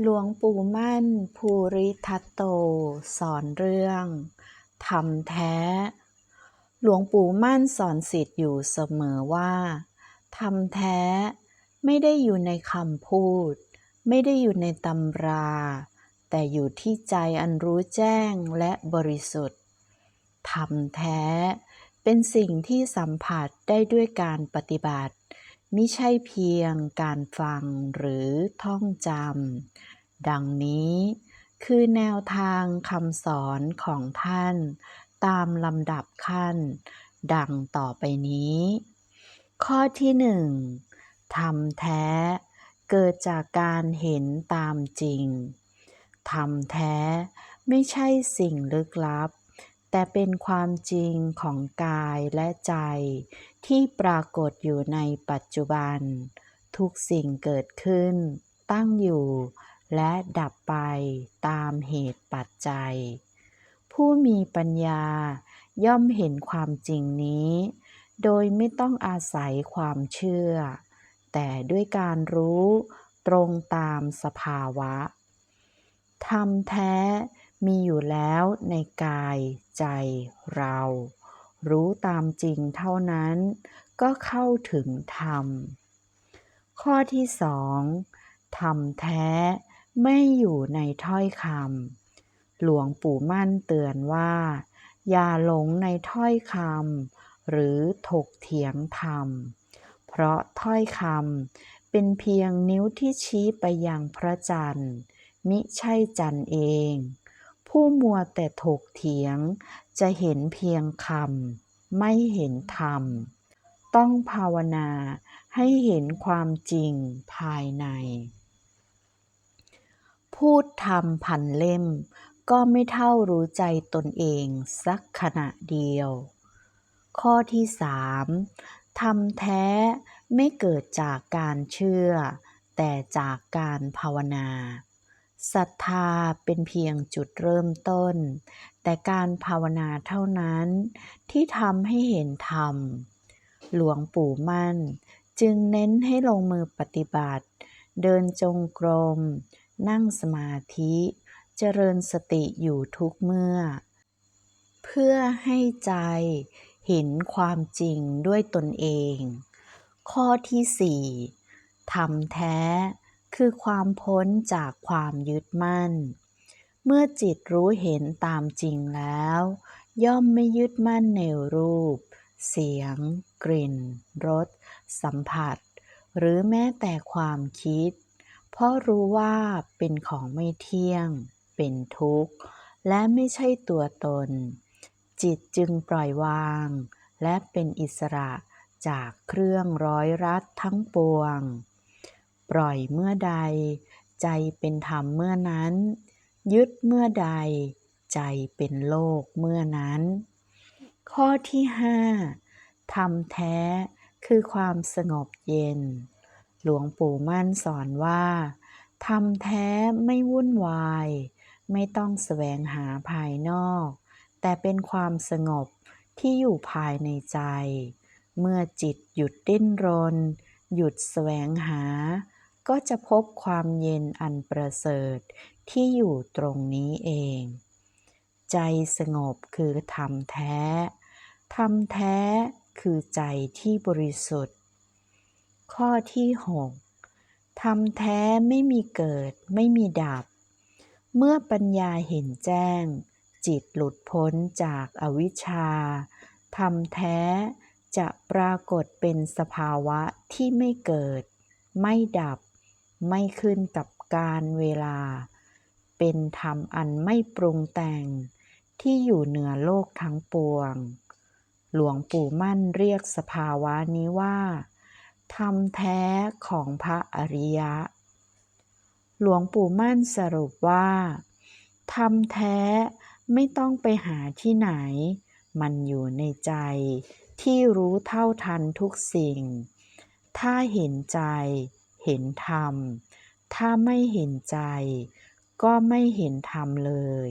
หลวงปู่มั่น ภูริทัตโต สอนเรื่องธรรมแท้ หลวงปู่มั่นสอนสิทธิ์อยู่เสมอว่าธรรมแท้ไม่ได้อยู่ในคำพูด ไม่ได้อยู่ในตำรา แต่อยู่ที่ใจอันรู้แจ้งและบริสุทธิ์ธรรมแท้เป็นสิ่งที่สัมผัสได้ด้วยการปฏิบัติ มิใช่เพียงการฟังหรือท่องจำ ดังนี้คือแนวทางคำสอนของท่าน ตามลำดับขั้น ดังต่อไปนี้ ข้อที่หนึ่งทำแท้เกิดจากการเห็นตามจริงทำแท้ไม่ใช่สิ่งลึกลับ แต่เป็นความจริงของกายและใจที่ปรากฏอยู่ในปัจจุบัน ทุกสิ่งเกิดขึ้น ตั้งอยู่ และดับไปตามเหตุปัจจัย ผู้มีปัญญาย่อมเห็นความจริงนี้ โดยไม่ต้องอาศัยความเชื่อ แต่ด้วยการรู้ตรงตามสภาวะทำแท้ มีอยู่แล้วในกายใจเรา รู้ตามจริงเท่านั้น ก็เข้าถึงธรรม ข้อที่สองธรรมแท้ไม่อยู่ในถ้อยคำหลวงปู่มั่นเตือนว่า อย่าหลงในถ้อยคำหรือถกเถียงธรรม เพราะถ้อยคำเป็นเพียงนิ้วที่ชี้ไปยังพระจันทร์ มิใช่จันทร์เอง ผู้มัวแต่ถกเถียง จะเห็นเพียงคำไม่เห็นธรรม ต้องภาวนาให้เห็นความจริงภายใน พูดธรรมพันเล่ม ก็ไม่เท่ารู้ใจตนเองสักขณะเดียว ข้อที่สามทำแท้ไม่เกิดจากการเชื่อ แต่จากการภาวนา ศรัทธาเป็นเพียงจุดเริ่มต้น แต่การภาวนาเท่านั้นที่ทำให้เห็นธรรม หลวงปู่มั่น จึงเน้นให้ลงมือปฏิบัติ เดินจงกรม นั่งสมาธิ เจริญสติอยู่ทุกเมื่อ เพื่อให้ใจเห็นความจริงด้วยตนเอง ข้อที่สี่ทำแท้ คือความพ้นจากความยึดมั่น เมื่อจิตรู้เห็นตามจริงแล้ว ย่อมไม่ยึดมั่นในรูป เสียง กลิ่น รส สัมผัส หรือแม้แต่ความคิด เพราะรู้ว่าเป็นของไม่เที่ยง เป็นทุกข์ และไม่ใช่ตัวตน จิตจึงปล่อยวาง และเป็นอิสระจากเครื่องร้อยรัดทั้งปวง ปล่อยเมื่อใด ใจเป็นธรรมเมื่อนั้น ยึดเมื่อใด ใจเป็นโลกเมื่อนั้น ข้อที่ห้าธรรมแท้คือความสงบเย็น หลวงปู่มั่นสอนว่าธรรมแท้ไม่วุ่นวาย ไม่ต้องแสวงหาภายนอก แต่เป็นความสงบที่อยู่ภายในใจ เมื่อจิตหยุดดิ้นรน หยุดแสวงหา ก็จะพบความเย็นอันประเสริฐที่อยู่ตรงนี้เอง ใจสงบคือธรรมแท้ ธรรมแท้คือใจที่บริสุทธิ์ ข้อที่หกธรรมแท้ไม่มีเกิดไม่มีดับ เมื่อปัญญาเห็นแจ้ง จิตหลุดพ้นจากอวิชชา ธรรมแท้จะปรากฏเป็นสภาวะที่ไม่เกิด ไม่ดับ ไม่ขึ้นกับการเวลา เป็นธรรมอันไม่ปรุงแต่งที่อยู่เหนือโลกทั้งปวง หลวงปู่มั่นเรียกสภาวะนี้ว่า ธรรมแท้ของพระอริยะ หลวงปู่มั่นสรุปว่า ธรรมแท้ไม่ต้องไปหาที่ไหน มันอยู่ในใจที่รู้เท่าทันทุกสิ่ง ถ้าเห็นใจ เห็นธรรม ถ้าไม่เห็นใจ ก็ไม่เห็นธรรมเลย